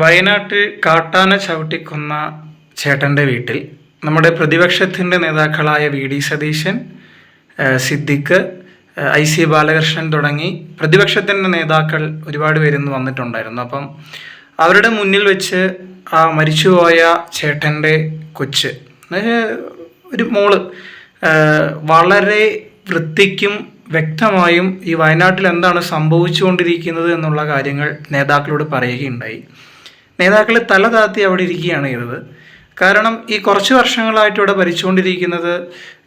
വയനാട്ടിൽ കാട്ടാന ചവിട്ടിക്കുന്ന ചേട്ടന്റെ വീട്ടിൽ നമ്മുടെ പ്രതിപക്ഷത്തിന്റെ നേതാക്കളായ V D Satheesan Siddique I C Balakrishnan തുടങ്ങി പ്രതിപക്ഷത്തിന്റെ നേതാക്കൾ ഒരുപാട് പേരിന്ന് വന്നിട്ടുണ്ടായിരുന്നു. അപ്പം അവരുടെ മുന്നിൽ വെച്ച് ആ മരിച്ചുപോയ ചേട്ടന്റെ കൊച്ച് ഒരു മോൾ വളരെ വൃത്തിക്കും വ്യക്തമായും ഈ വയനാട്ടിൽ എന്താണ് സംഭവിച്ചുകൊണ്ടിരിക്കുന്നത് എന്നുള്ള കാര്യങ്ങൾ നേതാക്കളോട് പറയുകയുണ്ടായി. നേതാക്കൾ തല താത്തി അവിടെ ഇരിക്കുകയാണ് ചെയ്തത്. കാരണം ഈ കുറച്ച് വർഷങ്ങളായിട്ട് ഇവിടെ ഭരിച്ചുകൊണ്ടിരിക്കുന്നത്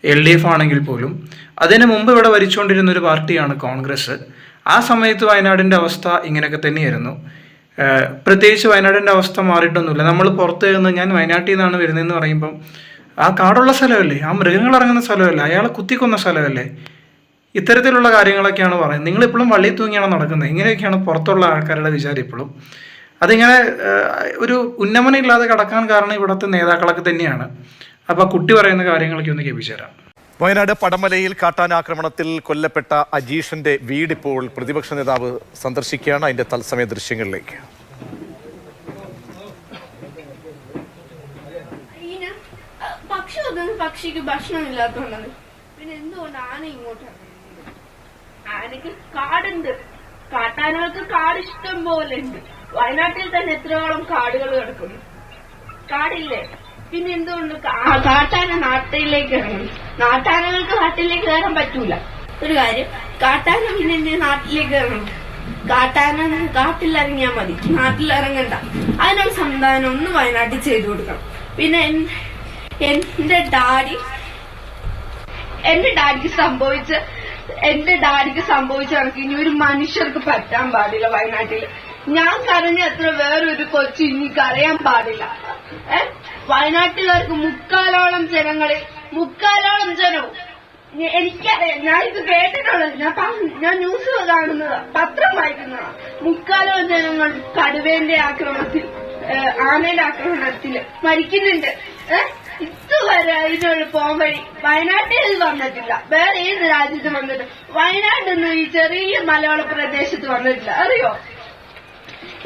എൽ ഡി എഫ് ആണെങ്കിൽ പോലും അതിനു മുമ്പ് ഇവിടെ ഭരിച്ചുകൊണ്ടിരുന്ന ഒരു പാർട്ടിയാണ് കോൺഗ്രസ്. ആ സമയത്ത് വയനാടിന്റെ അവസ്ഥ ഇങ്ങനെയൊക്കെ തന്നെയായിരുന്നു. പ്രത്യേകിച്ച് വയനാടിന്റെ അവസ്ഥ മാറിയിട്ടൊന്നുമില്ല. നമ്മൾ പുറത്ത് നിന്ന് ഞാൻ വയനാട്ടിൽ നിന്നാണ് വരുന്നതെന്ന് പറയുമ്പം ആ കാടുള്ള സ്ഥലമല്ലേ? ആ മൃഗങ്ങൾ ഇറങ്ങുന്ന സ്ഥലമല്ലേ? അയാളെ കുത്തിക്കൊന്ന സ്ഥലമല്ലേ? ഇത്തരത്തിലുള്ള കാര്യങ്ങളൊക്കെയാണ് പറയുന്നത്. നിങ്ങളിപ്പോഴും വള്ളി തൂങ്ങിയാണ് നടക്കുന്നത്. ഇങ്ങനെയൊക്കെയാണ് പുറത്തുള്ള ആൾക്കാരുടെ വിചാരം ഇപ്പോഴും. അതിങ്ങനെ ഒരു ഉന്നമനം ഇല്ലാതെ കടക്കാൻ കാരണം ഇവിടുത്തെ നേതാക്കളൊക്കെ തന്നെയാണ്. അപ്പോൾ കുട്ടി പറയുന്ന കാര്യങ്ങളൊക്കെ ഒന്ന് കേൾപ്പിച്ചു തരാം. വയനാട് പടമലയിൽ കാട്ടാനാക്രമണത്തിൽ കൊല്ലപ്പെട്ട അജീഷിന്റെ വീടിപ്പോൾ പ്രതിപക്ഷ നേതാവ് സന്ദർശിക്കുകയാണ്. അതിന്റെ തത്സമയ ദൃശ്യങ്ങളിലേക്ക്. പക്ഷിക്ക് ഭക്ഷണം ഇല്ലാത്തോണ്ടാണ് പിന്നെ എന്തുകൊണ്ട് ആന ഇങ്ങോട്ട് ഇറങ്ങുന്നത്? ആനക്ക് കാടുണ്ട്. കാട്ടാനകൾക്ക് കാട് ഇഷ്ടം പോലെ ഉണ്ട് വയനാട്ടിൽ തന്നെ എത്രയോളം കാടുകൾ കിടക്കുന്നു. കാടില്ലേ? പിന്നെ എന്തുകൊണ്ട് കാട്ടാന നാട്ടിലേക്ക് ഇറങ്ങും. നാട്ടാനകൾക്ക് നാട്ടിലേക്ക് കയറാൻ പറ്റൂല. ഒരു കാര്യം കാട്ടാന പിന്നെ എന്റെ നാട്ടിലേക്ക് ഇറങ്ങണം കാട്ടാന കാട്ടിൽ ഇറങ്ങിയാൽ മതി. നാട്ടിൽ ഇറങ്ങണ്ട. അതിനൊരു സംവിധാനം ഒന്ന് വയനാട്ടിൽ ചെയ്തു കൊടുക്കണം. പിന്നെ എന്റെ ഡാഡി എന്റെ ഡാഡിക്ക് സംഭവിച്ച എന്റെ ഡാഡിക്ക് സംഭവിച്ച ഇനി ഒരു മനുഷ്യർക്ക് പറ്റാൻ പാടില്ല വയനാട്ടിൽ ഞാൻ കരഞ്ഞ അത്ര വേറൊരു കൊച്ചു ഇനി കരയാൻ പാടില്ല. ഏ? വയനാട്ടിലുള്ളവർക്ക് മുക്കാലോളം ജനങ്ങളെ മുക്കാലോളം ജനവും. എനിക്കറിയാം ഞാൻ ഇത് കേട്ടിട്ടുള്ളത്. ഞാൻ ഞാൻ ന്യൂസ് കാണുന്നതാ പത്രം വായിക്കുന്നതാ. മുക്കാലോളം ജനങ്ങൾ കടുവേന്റെ ആക്രമണത്തിൽ ആനയുടെ ആക്രമണത്തിൽ മരിക്കുന്നുണ്ട്. ഇതുവരെ ഇതിനുള്ള പോകാൻ വഴി വയനാട്ടിൽ ഇത് വന്നിട്ടില്ല. വേറെ ഏത് രാജ്യത്ത് വന്നിട്ട് വയനാട്ടിൽ നിന്ന് ഈ ചെറിയ മലയാള പ്രദേശത്ത് വന്നിട്ടില്ല. അറിയോ?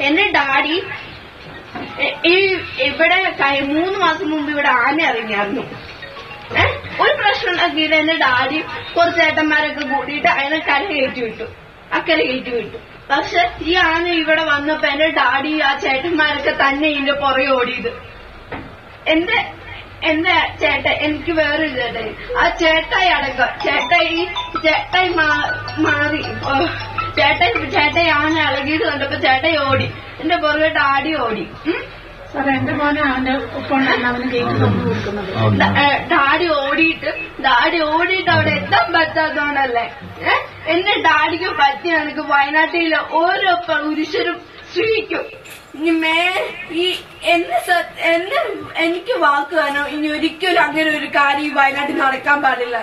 എന്റെ ഡാഡി ഈ ഇവിടെ മൂന്ന് മാസം മുമ്പ് ഇവിടെ ആന ഇറങ്ങിയായിരുന്നു. ഒരു പ്രശ്നം ഉണ്ടാക്കിയിട്ട് എന്റെ ഡാഡി കുറച്ച് ഏട്ടന്മാരൊക്കെ കൂടിയിട്ട് അതിനെ കര കയറ്റി വിട്ടു. അക്കരെ കയറ്റി വിട്ടു. പക്ഷെ ഈ ആന ഇവിടെ വന്നപ്പോ എന്റെ ഡാഡി ആ ചേട്ടന്മാരൊക്കെ തന്നെ ഇതിന്റെ പുറകെ ഓടിയത്. എന്റെ എന്റെ ചേട്ട എനിക്ക് വേറൊരു ചേട്ടായി ആ ചേട്ടായി അടക്കം ചേട്ടായി ചേട്ടായി മാറി. ചേട്ടൻ ചേട്ടായി ആന അളകിയത് കണ്ടപ്പോ ചേട്ടൻ ഓടി. എന്റെ പുറകെ ആടി ഓടി. സാറേ എന്റെ മോനെ അവന്റെ അവന് കേക്ക് കൊടുക്കുന്നത്. ഡാഡി ഓടിയിട്ട് ഡാഡി ഓടിയിട്ട് അവിടെ എത്താൻ പറ്റാത്തോണ്ടല്ലേ ഏഹ് എന്റെ ഡാഡിക്ക് പറ്റിയ എനിക്ക് വയനാട്ടിലെ ഓരോ പുരുഷരും സ്ത്രീക്കും ഇനി മേ ഈ എന്നെ എന്നെ എനിക്ക് വാക്കുവാനോ ഇനി ഒരിക്കലും അങ്ങനെ ഒരു കാര്യം ഈ വയനാട്ടിൽ നടക്കാൻ പാടില്ല.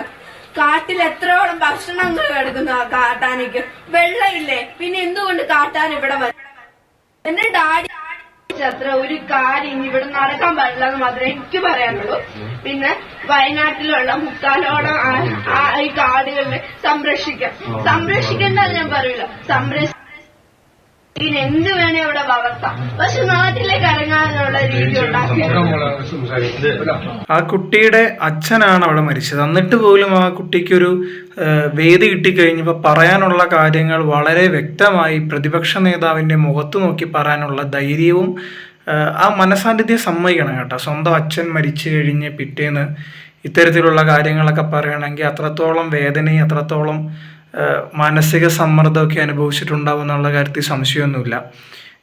കാട്ടിൽ എത്രയോളം ഭക്ഷണങ്ങൾ കിടക്കുന്നു ആ കാട്ടാനയ്ക്ക്? വെള്ളമില്ലേ? പിന്നെ എന്തുകൊണ്ട് കാട്ടാൻ ഇവിടെ വരും എന്റെ ഡാഡി അത്ര ഒരു കാര്യം ഇവിടെ നടക്കാൻ പാടില്ല എന്ന് മാത്രമേ എനിക്ക് പറയാനുള്ളൂ. പിന്നെ വയനാട്ടിലുള്ള മുക്കാലോളം ഈ കാടുകളെ സംരക്ഷിക്കാം. സംരക്ഷിക്കേണ്ടത് ഞാൻ പറയില്ല. സംരക്ഷ ഇതിന് എന്ത് വേണേ അവിടെ വളർത്താം. പക്ഷെ നാട്ടിലേക്ക് ഇറങ്ങാനുള്ള രീതി ഉണ്ടാക്കി. ആ കുട്ടിയുടെ അച്ഛനാണ് അവിടെ മരിച്ചത്. എന്നിട്ട് പോലും ആ കുട്ടിക്കൊരു വേദി കിട്ടിക്കഴിഞ്ഞപ്പോൾ പറയാനുള്ള കാര്യങ്ങൾ വളരെ വ്യക്തമായി പ്രതിപക്ഷ നേതാവിന്റെ മുഖത്ത് നോക്കി പറയാനുള്ള ധൈര്യവും ആ മനസാന്നിധ്യം സമ്മതിക്കണം കേട്ടോ. സ്വന്തം അച്ഛൻ മരിച്ചു കഴിഞ്ഞ് പിറ്റേന്ന് ഇത്തരത്തിലുള്ള കാര്യങ്ങളൊക്കെ പറയണമെങ്കിൽ അത്രത്തോളം വേദനയും അത്രത്തോളം മാനസിക സമ്മർദ്ദമൊക്കെ അനുഭവിച്ചിട്ടുണ്ടാവും എന്നുള്ള കാര്യത്തിൽ സംശയമൊന്നുമില്ല.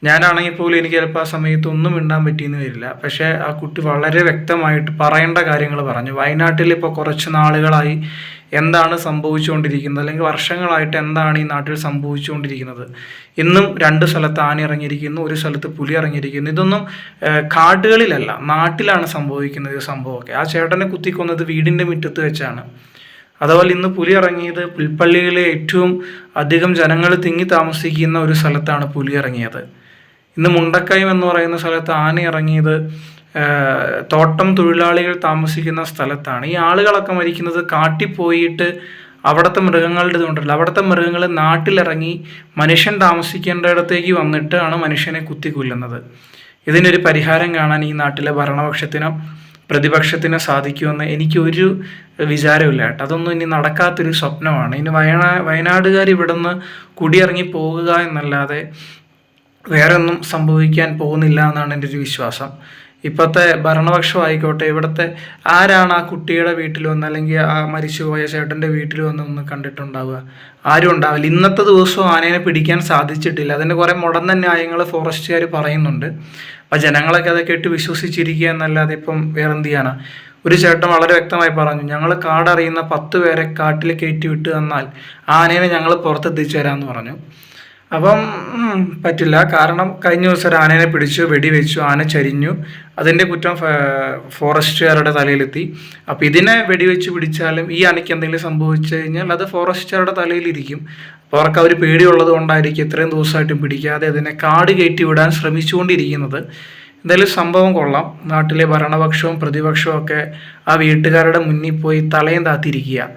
ഞാനാണെങ്കിൽ പോലും എനിക്ക് ചിലപ്പോൾ ആ സമയത്ത് ഒന്നും മിണ്ടാൻ പറ്റിയെന്ന് വരില്ല. പക്ഷേ ആ കുട്ടി വളരെ വ്യക്തമായിട്ട് പറയേണ്ട കാര്യങ്ങൾ പറഞ്ഞു. വയനാട്ടിൽ ഇപ്പോൾ കുറച്ച് നാളുകളായി എന്താണ് സംഭവിച്ചുകൊണ്ടിരിക്കുന്നത്? അല്ലെങ്കിൽ വർഷങ്ങളായിട്ട് എന്താണ് ഈ നാട്ടിൽ സംഭവിച്ചുകൊണ്ടിരിക്കുന്നത്? ഇന്നും രണ്ട് സ്ഥലത്ത് ആന ഇറങ്ങിയിരിക്കുന്നു ഒരു സ്ഥലത്ത് പുലി ഇറങ്ങിയിരിക്കുന്നു. ഇതൊന്നും കാടുകളിലല്ല നാട്ടിലാണ് സംഭവിക്കുന്നത് ഈ സംഭവമൊക്കെ. ആ ചേട്ടനെ കുത്തിക്കൊന്നത് വീടിന്റെ മുറ്റത്ത് വെച്ചാണ്. അതുപോലെ ഇന്ന് പുലി ഇറങ്ങിയത് പുൽപ്പള്ളിയിലെ ഏറ്റവും അധികം ജനങ്ങൾ തിങ്ങി താമസിക്കുന്ന ഒരു സ്ഥലത്താണ് പുലി ഇറങ്ങിയത് ഇന്ന് മുണ്ടക്കയം എന്ന് പറയുന്ന സ്ഥലത്ത് ആന ഇറങ്ങിയത് തോട്ടം തൊഴിലാളികൾ താമസിക്കുന്ന സ്ഥലത്താണ്. ഈ ആളുകളൊക്കെ മരിക്കുന്നത് കാട്ടിൽ പോയിട്ട് അവിടുത്തെ മൃഗങ്ങളുടെ ഇതുകൊണ്ടല്ല. അവിടുത്തെ മൃഗങ്ങൾ നാട്ടിലിറങ്ങി മനുഷ്യൻ താമസിക്കേണ്ടിടത്തേക്ക് വന്നിട്ടാണ് മനുഷ്യനെ കുത്തിക്കൊല്ലുന്നത്. ഇതിനൊരു പരിഹാരം കാണാൻ ഈ നാട്ടിലെ ഭരണപക്ഷത്തിനോ പ്രതിപക്ഷത്തിനോ സാധിക്കുമെന്ന് എനിക്കൊരു വിചാരമില്ല കേട്ടോ. അതൊന്നും ഇനി നടക്കാത്തൊരു സ്വപ്നമാണ്. ഇനി വയനാ വയനാടുകാർ ഇവിടുന്ന് കുടിയിറങ്ങി പോകുക എന്നല്ലാതെ വേറെ ഒന്നും സംഭവിക്കാൻ പോകുന്നില്ല എന്നാണ് എന്റെ ഒരു വിശ്വാസം. ഇപ്പോഴത്തെ ഭരണപക്ഷം ആയിക്കോട്ടെ ഇവിടുത്തെ ആരാണ് ആ കുട്ടിയുടെ വീട്ടിൽ വന്ന് അല്ലെങ്കിൽ ആ മരിച്ചുപോയ ചേട്ടന്റെ വീട്ടിൽ വന്ന് ഒന്ന് കണ്ടിട്ടുണ്ടാവുക? ആരും ഉണ്ടാവില്ല. ഇന്നത്തെ ദിവസവും ആനേനെ പിടിക്കാൻ സാധിച്ചിട്ടില്ല. അതിന് കുറേ മുടന്ന ന്യായങ്ങൾ ഫോറസ്റ്റുകാർ പറയുന്നുണ്ട്. അപ്പം ജനങ്ങളൊക്കെ അതൊക്കെ ഇട്ട് വിശ്വസിച്ചിരിക്കുക എന്നല്ലാതെ ഇപ്പം വേറെ എന്ത് ചെയ്യാനാ ഒരു ചേട്ടൻ വളരെ വ്യക്തമായി പറഞ്ഞു ഞങ്ങൾ കാടറിയുന്ന പത്ത് പേരെ കാട്ടിൽ കയറ്റി വിട്ട് തന്നാൽ ആനേനെ ഞങ്ങൾ പുറത്തെത്തിച്ചു തരാമെന്ന് പറഞ്ഞു. അപ്പം പറ്റില്ല. കാരണം കഴിഞ്ഞ ദിവസം ഒരു ആനേനെ പിടിച്ചു വെടിവെച്ചു ആന ചരിഞ്ഞു. അതിന്റെ കുറ്റം ഫോറസ്റ്റുകാരുടെ തലയിലെത്തി. അപ്പം ഇതിനെ വെടിവെച്ച് പിടിച്ചാലും ഈ ആനയ്ക്ക് എന്തെങ്കിലും സംഭവിച്ചു കഴിഞ്ഞാൽ അത് ഫോറസ്റ്റുകാരുടെ തലയിലിരിക്കും. അപ്പോൾ അവർക്ക് അവർ പേടിയുള്ളത് കൊണ്ടായിരിക്കും ഇത്രയും ദിവസമായിട്ടും പിടിക്കാതെ അതിനെ കാട് കയറ്റി വിടാൻ ശ്രമിച്ചുകൊണ്ടിരിക്കുന്നത്. എന്തായാലും സംഭവം കൊള്ളാം. നാട്ടിലെ ഭരണപക്ഷവും പ്രതിപക്ഷവും ഒക്കെ ആ വീട്ടുകാരുടെ മുന്നിൽ പോയി തലയും താത്തിരിക്കുക.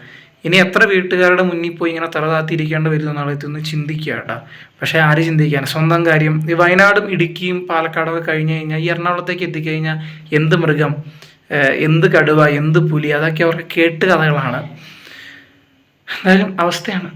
ഇനി എത്ര വീട്ടുകാരുടെ മുന്നിൽ പോയി ഇങ്ങനെ തലതാത്തിരിക്കേണ്ടി വരുന്ന വരും എന്നുള്ളത് ഒന്ന് ചിന്തിക്കുക കേട്ടോ. പക്ഷേ ആര് ചിന്തിക്കാൻ സ്വന്തം കാര്യം. ഈ വയനാടും ഇടുക്കിയും പാലക്കാടൊക്കെ കഴിഞ്ഞ് കഴിഞ്ഞാൽ ഈ എറണാകുളത്തേക്ക് എത്തിക്കഴിഞ്ഞാൽ എന്ത് മൃഗം എന്ത് കടുവ എന്ത് പുലി അതൊക്കെ അവർക്ക് കേട്ട് കഥകളാണ്. എന്തായാലും അവസ്ഥയാണ്.